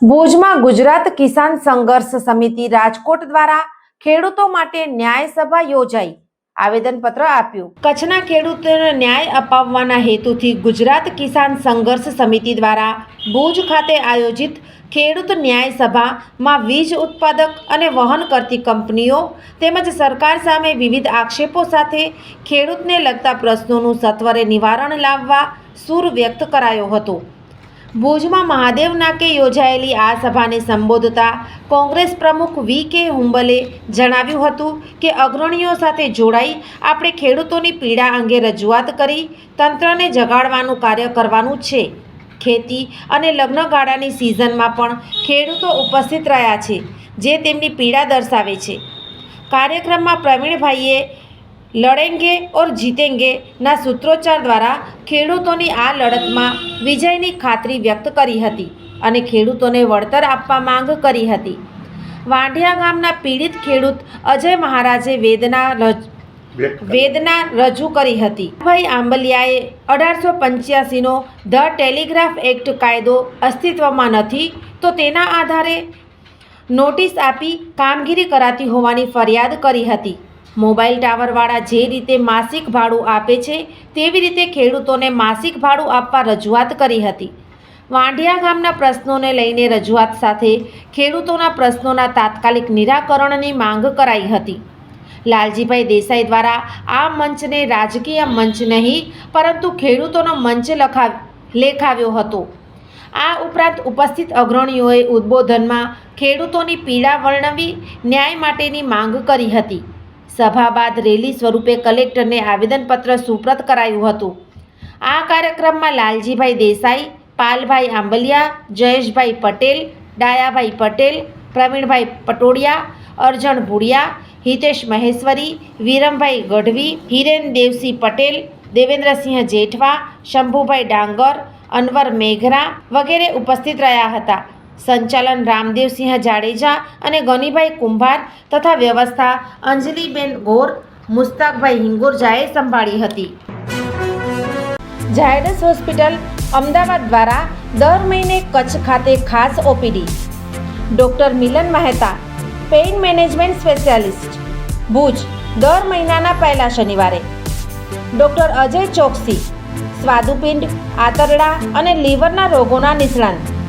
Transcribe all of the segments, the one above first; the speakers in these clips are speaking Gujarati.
ભુજમાં ગુજરાત કિસાન સંઘર્ષ સમિતિ રાજકોટ દ્વારા ખેડૂતો માટે ન્યાય સભા યોજાઈ. આવેદનપત્ર આપ્યું. કચ્છના ખેડૂતોને ન્યાય અપાવવાના હેતુથી ગુજરાત કિસાન સંઘર્ષ સમિતિ દ્વારા ભુજ ખાતે આયોજિત ખેડૂત ન્યાય સભામાં વીજ ઉત્પાદક અને વહન કરતી કંપનીઓ તેમજ સરકાર સામે વિવિધ આક્ષેપો સાથે ખેડૂતને લગતા પ્રશ્નોનું સત્વરે નિવારણ લાવવા સૂર વ્યક્ત કરાયો હતો. ભુજમાં મહાદેવ નાકે યોજાયેલી આ સભાને સંબોધતા કોંગ્રેસ પ્રમુખ વી કે હુંબલે જણાવ્યું હતું કે અગ્રણીઓ સાથે જોડાઈ આપણે ખેડૂતોની પીડા અંગે રજૂઆત કરી તંત્રને જગાડવાનું કાર્ય કરવાનું છે. ખેતી અને લગ્નગાળાની સિઝનમાં પણ ખેડૂતો ઉપસ્થિત રહ્યા છે, જે તેમની પીડા દર્શાવે છે. કાર્યક્રમમાં પ્રવીણભાઈએ લડેંગે ઓર જીતેંગે ના સૂત્રોચ્ચાર દ્વારા ખેડૂતોની આ લડતમાં વિજયની ખાતરી વ્યક્ત કરી હતી અને ખેડૂતોને વળતર આપવા માંગ કરી હતી. વાંઢિયા ગામના પીડિત ખેડૂત અજય મહારાજે વેદના વેદના રજૂ કરી હતી. ભાઈ આંબલિયાએ અઢારસો પંચ્યાસીનો ધ ટેલિગ્રાફ એક્ટ કાયદો અસ્તિત્વમાં નથી તો તેના આધારે નોટિસ આપી કામગીરી કરાતી હોવાની ફરિયાદ કરી હતી. મોબાઈલ ટાવરવાળા જે રીતે માસિક ભાડું આપે છે, તેવી રીતે ખેડૂતોને માસિક ભાડું આપવા રજૂઆત કરી હતી. વાંઢિયા ગામના પ્રશ્નોને લઈને રજૂઆત સાથે ખેડૂતોના પ્રશ્નોના તાત્કાલિક નિરાકરણની માંગ કરાઈ હતી. લાલજીભાઈ દેસાઈ દ્વારા આ મંચને રાજકીય મંચ નહીં, પરંતુ ખેડૂતોનો મંચ લખા લેખાવ્યો હતો. આ ઉપરાંત ઉપસ્થિત અગ્રણીઓએ ઉદ્બોધનમાં ખેડૂતોની પીડા વર્ણવી ન્યાય માટેની માંગ કરી હતી. સભા બાદ રેલી સ્વરૂપે કલેક્ટરને આવેદનપત્ર સુપ્રત કરાયું હતું. આ કાર્યક્રમમાં લાલજીભાઈ દેસાઈ, પાલભાઈ આંબલિયા, જયેશભાઈ પટેલ, ડાયાભાઈ પટેલ, પ્રવીણભાઈ પટોડિયા, અર્જણ ભુડિયા, હિતેશ મહેશ્વરી, વિરમભાઈ ગઢવી, હિરેન દેવસિંહ પટેલ, દેવેન્દ્રસિંહ જેઠવા, શંભુભાઈ ડાંગર, અનવર મેઘરા વગેરે ઉપસ્થિત રહ્યા હતા. સંચાલન રામદેવસિંહ જાડેજા અને ગનીભાઈ કુંભાર તથા વ્યવસ્થા અંજલિબેન ગોર, મુસ્તાકભાઈ હિંગોરજાએ સંભાળી હતી. ઝાયડસ હોસ્પિટલ અમદાવાદ દ્વારા દર મહિને કચ્છ ખાતે ખાસ OPD. Doctor Milan Mehta, pain management specialist. Bhuj, દર મહિનાના પહેલા શનિવારે. ડૉક્ટર અજય ચોકસી, સ્વાદુપિંડ, આંતરડા અને લીવરના રોગોના નિષ્ણાંત.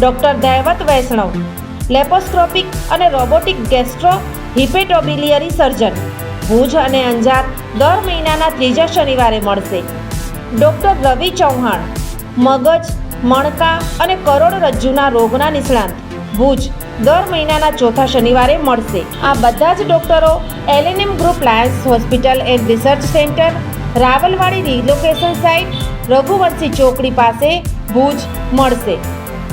ડૉક્ટર દૈવત વૈષ્ણવ લેપોસ્કોપિક અને robotic gastro hepatobiliary surgeon. Bhuj અને અંજાર દર મહિનાના ત્રીજા શનિવારે મળશે. ડૉક્ટર રવિ ચૌહાણ, મગજ, મણકા અને કરોડરજ્જુના રોગના નિષ્ણાંત. ભુજ દર મહિનાના ચોથા શનિવારે મળશે. આ બધા જ ડૉક્ટરો LNM group Lions hospital and research centre, Rawalwadi relocation site, Raghuvanshi ચોકડી પાસે ભુજ મળશે.